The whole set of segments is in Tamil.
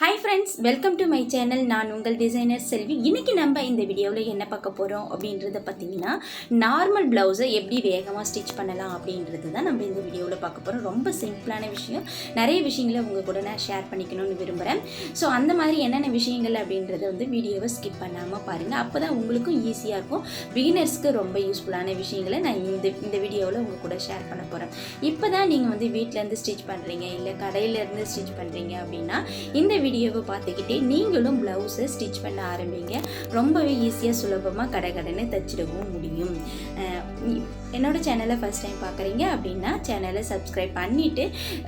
Hi friends welcome to my channel நான் உங்கள் டிசைனர் செல்வி. இன்னைக்கு நம்ம இந்த வீடியோவில் என்ன பார்க்க போகிறோம் அப்படின்றத பார்த்தீங்கன்னா நார்மல் ப்ளவுஸை எப்படி வேகமாக ஸ்டிச் பண்ணலாம் அப்படின்றது தான் நம்ம இந்த வீடியோவில் பார்க்க போகிறோம் ரொம்ப சிம்பிளான விஷயம். நிறைய விஷயங்களை உங்கள் கூட நான் ஷேர் பண்ணிக்கணும்னு விரும்புகிறேன் ஸோ அந்த மாதிரி என்னென்ன விஷயங்கள் அப்படின்றத வந்து வீடியோவை ஸ்கிப் பண்ணாமல் பாருங்கள் அப்போ தான் உங்களுக்கும் ஈஸியாக இருக்கும். பிகினர்ஸ்க்கு ரொம்ப யூஸ்ஃபுல்லான விஷயங்களை நான் இந்த இந்த வீடியோவில் உங்கள் கூட ஷேர் பண்ண போகிறேன் இப்போ தான் நீங்கள் வந்து வீட்டிலேருந்து ஸ்டிச் பண்ணுறீங்க இல்லை கடையிலேருந்து ஸ்டிச் பண்ணுறீங்க அப்படின்னா இந்த வீடியோவை பார்த்துக்கிட்டே நீங்களும் ப்ளவுஸை ஸ்டிச் பண்ண ஆரம்பிங்க. ரொம்பவே ஈஸியாக சுலபமாக கடை கடைன்னு தச்சிடவும் முடியும். என்னோடய சேனலை ஃபஸ்ட் டைம் பார்க்குறீங்க அப்படின்னா சேனலை சப்ஸ்கிரைப் பண்ணிவிட்டு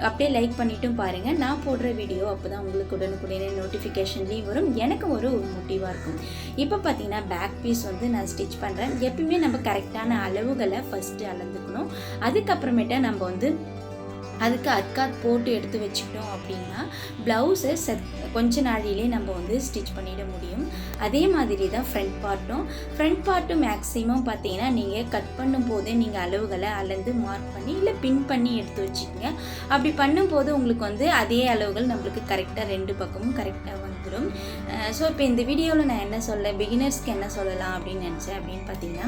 அப்படியே லைக் பண்ணிட்டும் பாருங்கள் நான் போடுற வீடியோ அப்போ தான் உங்களுக்கு உடனுக்குடனே நோட்டிஃபிகேஷன்லேயும் வரும். எனக்கு ஒரு ஒரு மோட்டிவாக இருக்கும். இப்போ பார்த்தீங்கன்னா பேக் பீஸ் வந்து நான் ஸ்டிச் பண்ணுறேன் எப்பயுமே நம்ம கரெக்டான அளவுகளை ஃபஸ்ட்டு அளந்துக்கணும் அதுக்கப்புறமேட்டா நம்ம வந்து அதுக்கு அட்காட் போட்டு எடுத்து வச்சுக்கிட்டோம் அப்படின்னா ப்ளவுஸை செத் கொஞ்ச நாளிலே நம்ம வந்து ஸ்டிச் பண்ணிட முடியும். அதே மாதிரி தான் ஃப்ரண்ட் பார்ட்டும் ஃப்ரண்ட் பார்ட்டும் மேக்ஸிமம் பார்த்தீங்கன்னா நீங்கள் கட் பண்ணும் போதே நீங்கள் அளவுகளை அளந்து மார்க் பண்ணி இல்லை பின் பண்ணி எடுத்து வச்சுக்கோங்க. அப்படி பண்ணும்போது உங்களுக்கு வந்து அதே அளவுகள் நம்மளுக்கு கரெக்டாக ரெண்டு பக்கமும் கரெக்டாக வந்துடும் ஸோ இப்போ இந்த வீடியோவில் நான் என்ன சொல்ல பிகினர்ஸ்க்கு என்ன சொல்லலாம் அப்படின்னு நினச்சேன் அப்படின்னு பார்த்தீங்கன்னா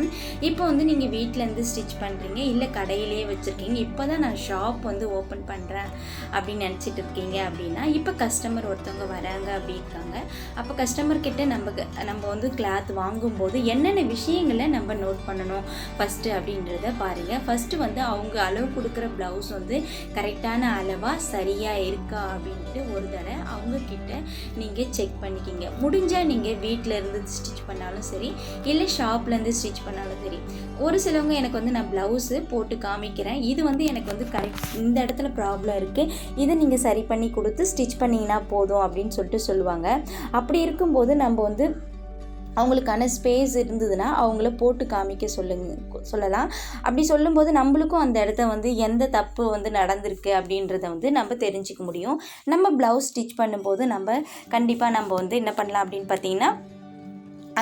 இப்போ வந்து நீங்கள் வீட்டிலேருந்து ஸ்டிச் பண்ணுறீங்க இல்லை கடையிலேயே வச்சுருக்கீங்க இப்போ தான் நான் ஷாப் வந்து ஓப்பன் பண்ணுறேன் அப்படின்னு நினச்சிட்டு இருக்கீங்க அப்படின்னா இப்போ கஸ்டமர் ஒருத்தவங்க வராங்க அப்படி இருக்காங்க அப்போ கஸ்டமர்கிட்ட நம்ம க- நம்ம வந்து கிளாத் வாங்கும்போது என்னென்ன விஷயங்களை நம்ம நோட் பண்ணணும் ஃபஸ்ட்டு அப்படின்றத பாருங்கள் ஃபஸ்ட்டு வந்து அவங்க அளவு கொடுக்குற ப்ளவுஸ் வந்து கரெக்டான அளவாக சரியாக இருக்கா அப்படின்ட்டு ஒரு தடவை அவங்கக்கிட்ட நீங்கள் நீங்கள் செக் பண்ணிக்கிங்க. முடிஞ்சால் நீங்கள் வீட்டில் இருந்து ஸ்டிச் பண்ணாலும் சரி இல்லை ஷாப்லேருந்து ஸ்டிச் பண்ணாலும் சரி. ஒரு சிலவங்க எனக்கு வந்து நான் ப்ளவுஸு போட்டு காமிக்கிறேன். இது வந்து எனக்கு வந்து கரெக்ட் இந்த இடத்துல ப்ராப்ளம் இருக்குது இதை நீங்கள் சரி பண்ணி கொடுத்து ஸ்டிச் பண்ணிங்கன்னா போதும் அப்படின்னு சொல்லிட்டு சொல்லுவாங்க. அப்படி இருக்கும்போது நம்ம வந்து அவங்களுக்கான ஸ்பேஸ் இருந்ததுன்னா அவங்கள போட்டு காமிக்க சொல்லுங்க சொல்லலாம். அப்படி சொல்லும்போது நம்மளுக்கும் அந்த இடத்த வந்து எந்த தப்பு வந்து நடந்திருக்கு அப்படின்றத வந்து நம்ம தெரிஞ்சுக்க முடியும். நம்ம ப்ளவுஸ் ஸ்டிச் பண்ணும்போது நம்ம கண்டிப்பாக நம்ம வந்து என்ன பண்ணலாம் அப்படின்னு பார்த்தீங்கன்னா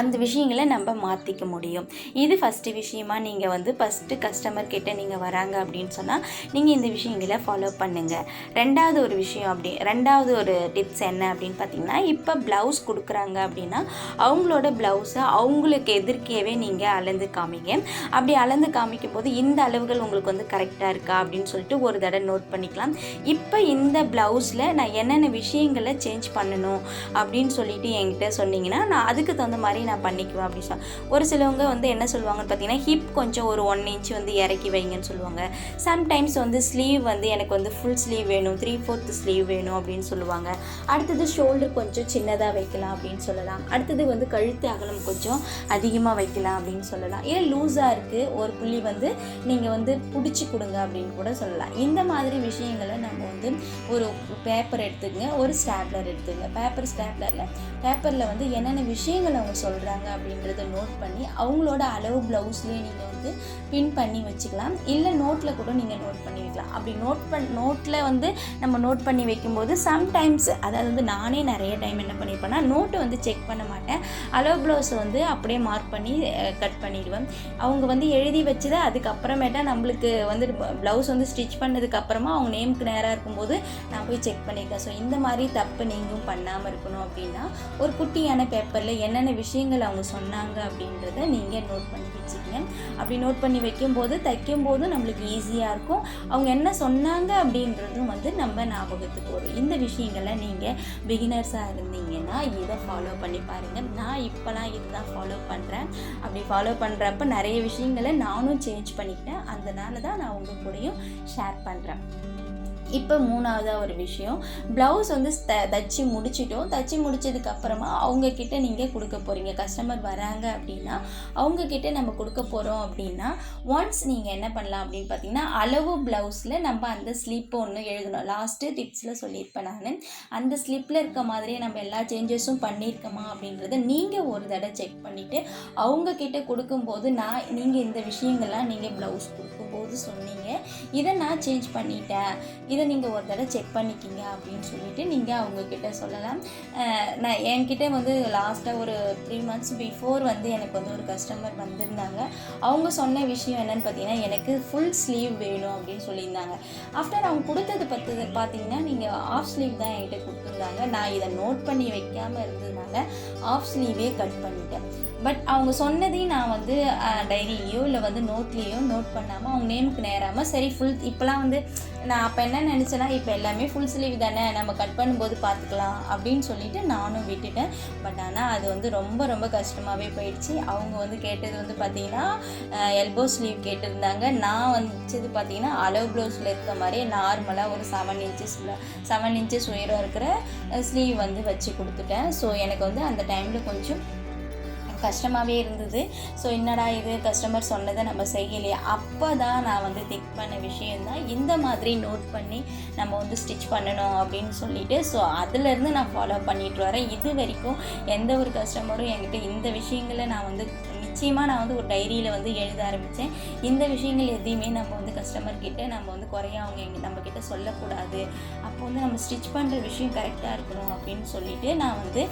அந்த விஷயங்களை நம்ம மாற்றிக்க முடியும். இது ஃபஸ்ட்டு விஷயமா நீங்கள் வந்து ஃபஸ்ட்டு கஸ்டமர் கிட்ட நீங்கள் வராங்க அப்படின்னு சொன்னால் நீங்கள் இந்த விஷயங்களை ஃபாலோ பண்ணுங்கள் ரெண்டாவது ஒரு விஷயம் அப்படி ரெண்டாவது ஒரு டிப்ஸ் என்ன அப்படின்னு பார்த்தீங்கன்னா இப்போ ப்ளவுஸ் கொடுக்குறாங்க அப்படின்னா அவங்களோட ப்ளவுஸை அவங்களுக்கு எதிர்க்கவே நீங்கள் அளந்து காமிங்க. அப்படி அளந்து காமிக்கும் போது இந்த அளவுகள் உங்களுக்கு வந்து கரெக்டாக இருக்கா அப்படின்னு சொல்லிட்டு ஒரு தடவை நோட் பண்ணிக்கலாம். இப்போ இந்த ப்ளவுஸில் நான் என்னென்ன விஷயங்களை சேஞ்ச் பண்ணணும் அப்படின்னு சொல்லிட்டு என்கிட்ட சொன்னீங்கன்னா நான் அதுக்கு தகுந்த மாதிரி நான் பண்ணிக்குவேன் அப்படின்னு சொல் ஒரு சிலவங்க வந்து என்ன சொல்லுவாங்கன்னு பார்த்தீங்கன்னா ஹிப் கொஞ்சம் ஒரு ஒன் இன்ச் வந்து இறக்கி வைங்கன்னு சொல்லுவாங்க. சம்டைம்ஸ் வந்து ஸ்லீவ் வந்து எனக்கு வந்து ஃபுல் ஸ்லீவ் வேணும் த்ரீ ஃபோர்த் ஸ்லீவ் வேணும் அப்படின்னு சொல்லுவாங்க. அடுத்தது ஷோல்டர் கொஞ்சம் சின்னதாக வைக்கலாம் அப்படின்னு சொல்லலாம். அடுத்தது வந்து கழுத்து அகலம் கொஞ்சம் அதிகமாக வைக்கலாம் அப்படின்னு சொல்லலாம். ஏன் லூஸாக இருக்குது ஒரு புள்ளி வந்து நீங்கள் வந்து பிடிச்சி கொடுங்க அப்படின்னு கூட சொல்லலாம். இந்த மாதிரி விஷயங்களை நம்ம வந்து ஒரு பேப்பர் எடுத்துங்க ஒரு ஸ்டாப்லர் எடுத்துங்க பேப்பர் ஸ்டாப்லரில் பேப்பரில் வந்து என்னென்ன விஷயங்கள் அவங்க சொல்கிறாங்க அப்படின்றத நோட் பண்ணி அவங்களோட அளவு ப்ளவுஸ்லேயே நீங்கள் வந்து பின் பண்ணி வச்சுக்கலாம். இல்லை நோட்டில் கூட நீங்கள் நோட் பண்ணி வைக்கலாம் அப்படி நோட் பண் நோட்டில் வந்து நம்ம நோட் பண்ணி வைக்கும்போது சம்டைம்ஸ் அதாவது வந்து நானே நிறைய டைம் என்ன பண்ணியிருப்பேன்னா நோட்டு வந்து செக் பண்ண மாட்டேன். அலோ ப்ளவுஸை வந்து அப்படியே மார்க் பண்ணி கட் பண்ணிடுவேன். அவங்க வந்து எழுதி வச்சதை அதுக்கப்புறமேட்டா நம்மளுக்கு வந்து ப்ளவுஸ் வந்து ஸ்டிச் பண்ணதுக்கு அப்புறமா அவங்க நேமுக்கு நேராக இருக்கும்போது நான் போய் செக் பண்ணியிருக்கேன் ஸோ இந்த மாதிரி தப்பு நீங்களும் பண்ணாமல் இருக்கணும் அப்படின்னா ஒரு குட்டியான பேப்பரில் என்னென்ன விஷயங்கள் அவங்க சொன்னாங்க அப்படின்றத நீங்கள் நோட் பண்ணி வச்சுக்கங்க. அப்படி நோட் பண்ணி வைக்கும்போது தைக்கும்போது நம்மளுக்கு ஈஸியாக இருக்கும். அவங்க என்ன சொன்னாங்க அப்படின்றதும் வந்து நம்ம ஞாபகத்துக்கு வரும். இந்த விஷயங்களை நீங்கள் பிகினர்ஸாக இருந்தீங்கன்னா இதை ஃபாலோ பண்ணி பாருங்கள் நான் இப்போலாம் இதுதான் ஃபாலோ பண்ணுறேன் அப்படி ஃபாலோ பண்ணுறப்ப நிறைய விஷயங்களை நானும் சேஞ்ச் பண்ணிக்கிட்டேன். அதனால தான் நான் உங்கள் கூடயும் ஷேர் பண்ணுறேன் இப்போ மூணாவதாக ஒரு விஷயம். ப்ளவுஸ் வந்து த தச்சு முடிச்சிட்டோம். தச்சு முடிச்சதுக்கப்புறமா அப்புறமா நீங்கள் கொடுக்க போகிறீங்க கஸ்டமர் வராங்க அப்படின்னா அவங்கக்கிட்ட நம்ம கொடுக்க போகிறோம் அப்படின்னா ஒன்ஸ் நீங்கள் என்ன பண்ணலாம் அப்படின்னு பார்த்தீங்கன்னா அளவு ப்ளவுஸில் நம்ம அந்த ஸ்லிப் ஒன்று எழுதணும். லாஸ்ட்டு டிப்ஸில் சொல்லியிருப்பேன் நான். அந்த ஸ்லிப்பில் இருக்க மாதிரியே நம்ம எல்லா சேஞ்சஸும் பண்ணியிருக்கோமா அப்படின்றத நீங்கள் ஒரு தடவை செக் பண்ணிவிட்டு அவங்கக்கிட்ட கொடுக்கும்போது நான் நீங்கள் இந்த விஷயங்கள்லாம் நீங்கள் ப்ளவுஸ் கொடுக்கும்போது சொன்னீங்க. இதை நான் சேஞ்ச் பண்ணிட்டேன். இதை இதை நீங்கள் ஒரு தடவை செக் பண்ணிக்கிங்க அப்படின்னு சொல்லிட்டு நீங்கள் அவங்கக்கிட்ட சொல்லலாம். நான் என்கிட்ட வந்து லாஸ்ட்டாக ஒரு த்ரீ மந்த்ஸ் பிஃபோர் வந்து எனக்கு வந்து ஒரு கஸ்டமர் வந்திருந்தாங்க. அவங்க சொன்ன விஷயம் என்னன்னு பார்த்தீங்கன்னா எனக்கு ஃபுல் ஸ்லீவ் வேணும் அப்படின்னு சொல்லியிருந்தாங்க. ஆஃப்டர் அவங்க கொடுத்தது பத்து பார்த்தீங்கன்னா நீங்கள் ஆஃப் ஸ்லீவ் தான் என்கிட்ட கொடுத்துருந்தாங்க. நான் இதை நோட் பண்ணி வைக்காமல் இருந்ததுனால ஆஃப் ஸ்லீவே கட் பண்ணிட்டேன். பட் அவங்க சொன்னதையும் நான் வந்து டைரியிலையோ இல்லை வந்து நோட்லேயோ நோட் பண்ணாமல் அவங்க நேமுக்கு நேராமல் சரி ஃபுல் இப்போலாம் வந்து நான் அப்போ என்ன நினச்சேன்னா இப்போ எல்லாமே ஃபுல் ஸ்லீவ் தானே நம்ம கட் பண்ணும்போது பார்த்துக்கலாம் அப்படின்னு சொல்லிட்டு நானும் விட்டுட்டேன். பட் ஆனால் அது வந்து ரொம்ப ரொம்ப கஷ்டமாகவே போயிடுச்சு. அவங்க வந்து கேட்டது வந்து பார்த்தீங்கன்னா எல்போ ஸ்லீவ் கேட்டிருந்தாங்க. நான் வந்துச்சது பார்த்தீங்கன்னா அளவு ப்ளவுஸில் இருக்க மாதிரியே நார்மலாக ஒரு செவன் இன்ச்சஸில் செவன் இன்ச்சஸ் உயரம் இருக்கிற ஸ்லீவ் வந்து வச்சு கொடுத்துட்டேன். ஸோ எனக்கு வந்து அந்த டைமில் கொஞ்சம் கஷ்டமாகவே இருந்தது. ஸோ என்னடா இது? கஸ்டமர் சொன்னதை நம்ம செய்யலையே. அப்போ தான் நான் வந்து திக் பண்ண விஷயந்தான் இந்த மாதிரி நோட் பண்ணி நம்ம வந்து ஸ்டிச் பண்ணணும் அப்படின்னு சொல்லிட்டு ஸோ அதுலேருந்து நான் ஃபாலோ பண்ணிட்டு வரேன். இது வரைக்கும் எந்த ஒரு கஸ்டமரும் என்கிட்ட இந்த விஷயங்களை நான் வந்து நிச்சயமாக நான் வந்து ஒரு டைரியில் வந்து எழுத ஆரம்பித்தேன் இந்த விஷயங்கள் எதையுமே நம்ம வந்து கஸ்டமர்கிட்ட நம்ம வந்து குறைய அவங்க எங்கள் நம்மக்கிட்ட சொல்லக்கூடாது. அப்போ வந்து நம்ம ஸ்டிச் பண்ணுற விஷயம் கரெக்டாக இருக்கணும் அப்படின்னு சொல்லிட்டு நான் வந்து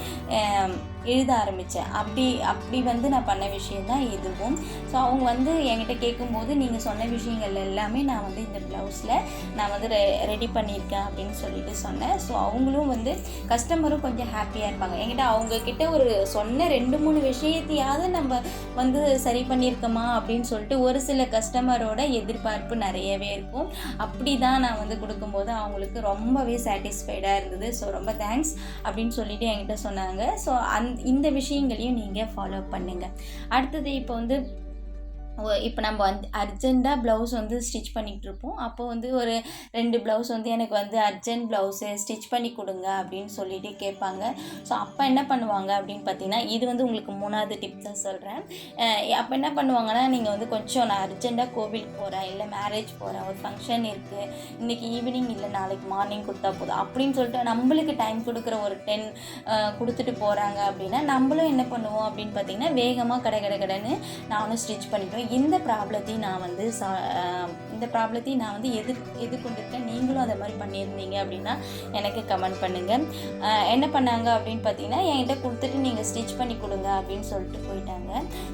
எழுத ஆரம்பித்தேன் அப்படி அப்படி வந்து நான் பண்ண விஷயம் தான் இதுவும். ஸோ அவங்க வந்து என்கிட்ட கேட்கும்போது நீங்கள் சொன்ன விஷயங்கள் எல்லாமே நான் வந்து இந்த ப்ளவுஸில் நான் வந்து ரெ ரெடி பண்ணியிருக்கேன் அப்படின்னு சொல்லிட்டு சொன்னேன். ஸோ அவங்களும் வந்து கஸ்டமரும் கொஞ்சம் ஹாப்பியாக இருப்பாங்க. என்கிட்ட அவங்கக்கிட்ட ஒரு சொன்ன ரெண்டு மூணு விஷயத்தையாவது நம்ம வந்து சரி பண்ணியிருக்கோமா அப்படின்னு சொல்லிட்டு ஒரு சில கஸ்டமரோட எதிர்பார்ப்பு நிறையவே இருக்கும். அப்படி தான் நான் வந்து கொடுக்கும்போது அவங்களுக்கு ரொம்பவே சாட்டிஸ்ஃபைடாக இருந்தது. ஸோ ரொம்ப தேங்க்ஸ் அப்படின்னு சொல்லிட்டு என்கிட்ட சொன்னாங்க. ஸோ அந்த அந் இந்த விஷயங்களையும் நீங்கள் ஃபாலோ பண்ணுங்கள் அடுத்தது இப்போ வந்து இப்போ நம்ம வந்து அர்ஜெண்ட்டாக ப்ளவுஸ் வந்து ஸ்டிச் பண்ணிகிட்டு இருப்போம். அப்போ வந்து ஒரு ரெண்டு ப்ளவுஸ் வந்து எனக்கு வந்து அர்ஜென்ட் ப்ளவுஸு ஸ்டிச் பண்ணி கொடுங்க அப்படின்னு சொல்லிட்டு கேட்பாங்க. ஸோ அப்போ என்ன பண்ணுவாங்க அப்படின்னு பார்த்தீங்கன்னா இது வந்து உங்களுக்கு மூணாவது டிப் தான் சொல்கிறேன் அப்போ என்ன பண்ணுவாங்கன்னா நீங்கள் வந்து கொஞ்சம் நான் அர்ஜெண்ட்டாக கோவிலுக்கு போகிறேன் இல்லை மேரேஜ் போகிறேன் ஒரு ஃபங்க்ஷன் இருக்குது இன்றைக்கி ஈவினிங் இல்லை நாளைக்கு மார்னிங் கொடுத்தா போதும் அப்படின்னு சொல்லிட்டு நம்மளுக்கு டைம் கொடுக்குற ஒரு டென் கொடுத்துட்டு போகிறாங்க அப்படின்னா நம்மளும் என்ன பண்ணுவோம் அப்படின்னு பார்த்தீங்கன்னா வேகமாக கடை கடை கடைன்னு நானும் ஸ்டிச் பண்ணிவிடுவேன் இந்த ப்ராப்ளத்தையும் நான் வந்து சா இந்த ப்ராப்ளத்தையும் நான் வந்து எது எது கொண்டிருக்கேன் நீங்களும் அதை மாதிரி பண்ணியிருந்தீங்க அப்படின்னா எனக்கு கமெண்ட் பண்ணுங்கள் என்ன பண்ணாங்க அப்படின்னு பார்த்தீங்கன்னா என்கிட்ட கொடுத்துட்டு நீங்கள் ஸ்டிச் பண்ணி கொடுங்க அப்படின்னு சொல்லிட்டு போயிட்டாங்க.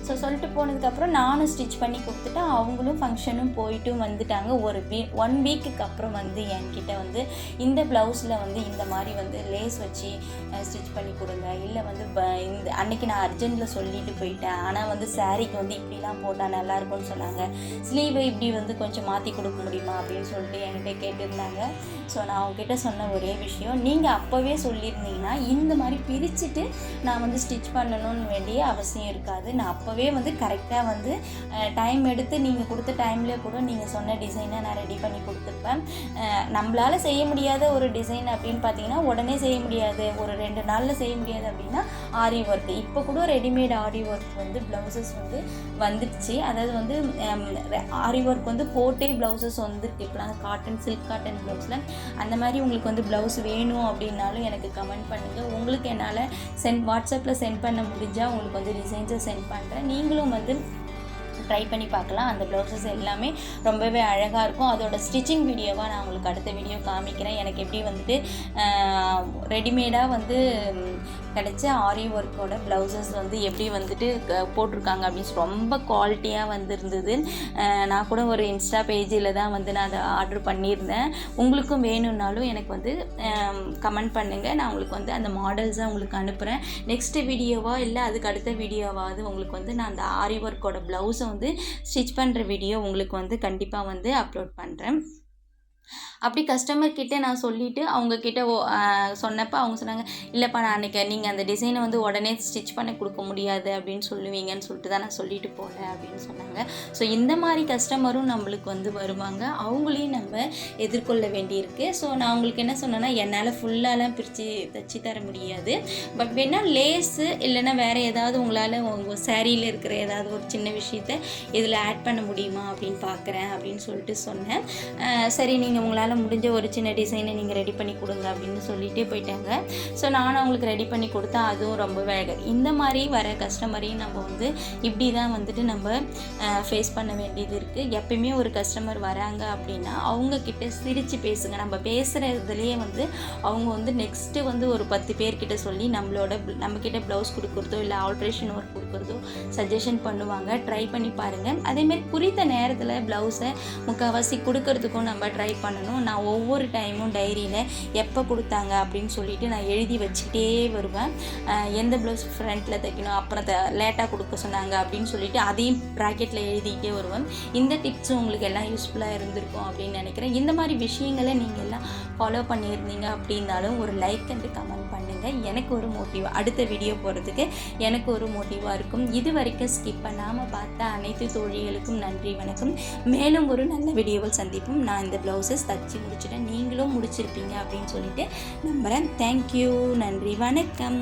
ஸோ சொல்லிட்டு போனதுக்கப்புறம் நானும் ஸ்டிச் பண்ணி கொடுத்துட்டு அவங்களும் ஃபங்க்ஷனும் போயிட்டும் வந்துட்டாங்க. ஒரு வீ ஒன் வீக்குக்கு அப்புறம் வந்து என்கிட்ட வந்து இந்த ப்ளவுஸில் வந்து இந்த மாதிரி வந்து லேஸ் வச்சு ஸ்டிச் பண்ணி கொடுங்க. இல்லை வந்து ப- இந்த அன்னைக்கு நான் அர்ஜென்ட்டில் சொல்லிட்டு போயிட்டேன். ஆனால் வந்து சாரீக்கு வந்து இப்படிலாம் போட்டால் நல்லா இருக்கும்னு சொன்னாங்க. ஸ்லீவை இப்படி வந்து கொஞ்சம் மாற்றி கொடுக்க முடியுமா அப்படின்னு சொல்லிட்டு என்கிட்ட கேட்டிருந்தாங்க. ஸோ நான் அவங்ககிட்ட சொன்ன ஒரே விஷயம் நீங்கள் அப்போவே சொல்லியிருந்தீங்கன்னா இந்த மாதிரி பிரிச்சுட்டு நான் வந்து ஸ்டிச் பண்ணணும்னு வேண்டிய அவசியம் இருக்காது. நான் அப்போவே வந்து கரெக்டாக வந்து டைம் எடுத்து நீங்கள் கொடுத்த டைம்லேயே கூட நீங்கள் சொன்ன டிசைனை நான் ரெடி பண்ணி கொடுத்துருப்பேன். நம்மளால் செய்ய முடியாத ஒரு டிசைன் அப்படின்னு பார்த்தீங்கன்னா உடனே செய்ய முடியாது. ஒரு ரெண்டு நாளில் செய்ய முடியாது அப்படின்னா ஆரி ஒர்க் இப்போ கூட ரெடிமேட் ஆரி ஒர்க் வந்து ப்ளவுசஸ் வந்து வந்துடுச்சு அதாவது வந்து ஆரி ஒர்க் வந்து போட்டே ப்ளவுசஸ் வந்துருக்கு இப்போலாம் காட்டன் சில்க் காட்டன் ப்ளவுஸில் அந்த மாதிரி உங்களுக்கு வந்து ப்ளவுஸ் வேணும் அப்படின்னாலும் எனக்கு கமெண்ட் பண்ணுங்கள் உங்களுக்கு என்னால் சென்ட் வாட்ஸ்அப்பில் சென்ட் பண்ண முடிஞ்சால் உங்களுக்கு வந்து டிசைன்ஸை சென்ட் பண்ணுறேன் நீங்களும் வந்து ட்ரை பண்ணி பார்க்கலாம். அந்த ப்ளவுசஸ் எல்லாமே ரொம்பவே அழகாக இருக்கும். அதோட ஸ்டிச்சிங் வீடியோவாக நான் உங்களுக்கு அடுத்த வீடியோ காமிக்கிறேன். எனக்கு எப்படி வந்துட்டு ரெடிமேடாக வந்து கிடச்ச கிடைச்ச ஆரி ஒர்க்கோட ப்ளவுசஸ் வந்து எப்படி வந்துட்டு க- போட்டிருக்காங்க அப்படின்னு ரொம்ப குவாலிட்டியாக வந்திருந்தது. நான் கூட ஒரு இன்ஸ்டா பேஜில் தான் வந்து நான் அதை ஆர்டர் பண்ணியிருந்தேன். உங்களுக்கும் வேணும்னாலும் எனக்கு வந்து கமெண்ட் பண்ணுங்கள் நான் உங்களுக்கு வந்து அந்த மாடல்ஸை உங்களுக்கு அனுப்புகிறேன் நெக்ஸ்ட் வீடியோவா இல்லை அதுக்கு அடுத்த வீடியோவாவது உங்களுக்கு வந்து நான் அந்த ஆரி ஒர்க்கோட ப்ளவுஸை வந்து ஸ்டிச் பண்ணுற வீடியோ உங்களுக்கு வந்து கண்டிப்பாக வந்து அப்லோட் பண்ணுறேன் அப்படி கஸ்டமர் கிட்டே நான் சொல்லிவிட்டு அவங்கக்கிட்ட ஓ சொன்னப்போ அவங்க சொன்னாங்க இல்லைப்பா நான் அன்றைக்கி நீங்கள் அந்த டிசைனை வந்து உடனே ஸ்டிச் பண்ணி கொடுக்க முடியாது அப்படின்னு சொல்லுவீங்கன்னு சொல்லிட்டு தான் நான் சொல்லிட்டு போகல அப்படின்னு சொன்னாங்க. ஸோ இந்த மாதிரி கஸ்டமரும் நம்மளுக்கு வந்து வருவாங்க. அவங்களையும் நம்ம எதிர்கொள்ள வேண்டியிருக்கு. ஸோ நான் அவங்களுக்கு என்ன சொன்னேன்னா என்னால் ஃபுல்லாலாம் பிரித்து தச்சு தர முடியாது. பட் வேணால் லேஸு இல்லைன்னா வேறு ஏதாவது உங்களால் உங்கள் சேரீயில் இருக்கிற ஏதாவது ஒரு சின்ன விஷயத்த இதில் ஆட் பண்ண முடியுமா? அப்படின்னு பார்க்குறேன் அப்படின்னு சொல்லிட்டு சொன்னேன். சரி நீங்கள் நீங்கள் உங்களால் முடிஞ்ச ஒரு சின்ன டிசைனை நீங்கள் ரெடி பண்ணி கொடுங்க அப்படின்னு சொல்லிகிட்டே போயிட்டாங்க. ஸோ நானும் அவங்களுக்கு ரெடி பண்ணி கொடுத்தா அதுவும் ரொம்ப வேக இந்த மாதிரி வர கஸ்டமரையும் நம்ம வந்து இப்படி தான் வந்துட்டு நம்ம ஃபேஸ் பண்ண வேண்டியது இருக்குது எப்பயுமே ஒரு கஸ்டமர் வராங்க அப்படின்னா அவங்கக்கிட்ட சிரித்து பேசுங்க. நம்ம பேசுகிறதுலேயே வந்து அவங்க வந்து நெக்ஸ்ட்டு வந்து ஒரு பத்து பேர்கிட்ட சொல்லி நம்மளோட நம்மக்கிட்ட ப்ளவுஸ் கொடுக்குறதோ இல்லை ஆல்ட்ரேஷன் ஒர்க் கொடுக்குறதோ சஜஷன் பண்ணுவாங்க. ட்ரை பண்ணி பாருங்கள் அதேமாரி குறித்த நேரத்தில் ப்ளவுஸை முக்கால்வாசி கொடுக்கறதுக்கும் நம்ம ட்ரை பண்ணணும். நான் ஒவ்வொரு டைமும் டைரியில் எப்போ கொடுத்தாங்க அப்படின்னு சொல்லிட்டு நான் எழுதி வச்சுக்கிட்டே வருவேன். எந்த ப்ளவுஸ் ஃப்ரண்ட்டில் தைக்கணும் அப்புறம் த லேட்டாக கொடுக்க சொன்னாங்க அப்படின்னு சொல்லிட்டு அதையும் ப்ராக்கெட்டில் எழுதிக்கிட்டே வருவேன். இந்த டிப்ஸும் உங்களுக்கு எல்லாம் யூஸ்ஃபுல்லாக இருந்திருக்கும் அப்படின்னு நினைக்கிறேன். இந்த மாதிரி விஷயங்களை நீங்கள் எல்லாம் ஃபாலோ பண்ணியிருந்தீங்க அப்படின்னாலும் ஒரு லைக் அண்ட் கமெண்ட் பண்ணுங்கள் எனக்கு ஒரு மோட்டிவ் அடுத்த வீடியோ போகிறதுக்கு எனக்கு ஒரு மோட்டிவாக இருக்கும். இது வரைக்கும் ஸ்கிப் பண்ணாமல் பார்த்த அனைத்து தோழிகளுக்கும் நன்றி வணக்கம். மேலும் ஒரு நல்ல வீடியோவில் சந்திப்போம். நான் இந்த ப்ளவுஸஸ் தச்சு முடிச்சிட்டேன். நீங்களும் முடிச்சிருப்பீங்க அப்படின்னு சொல்லிட்டு நம்புகிறேன் தேங்க்யூ நன்றி. வணக்கம்.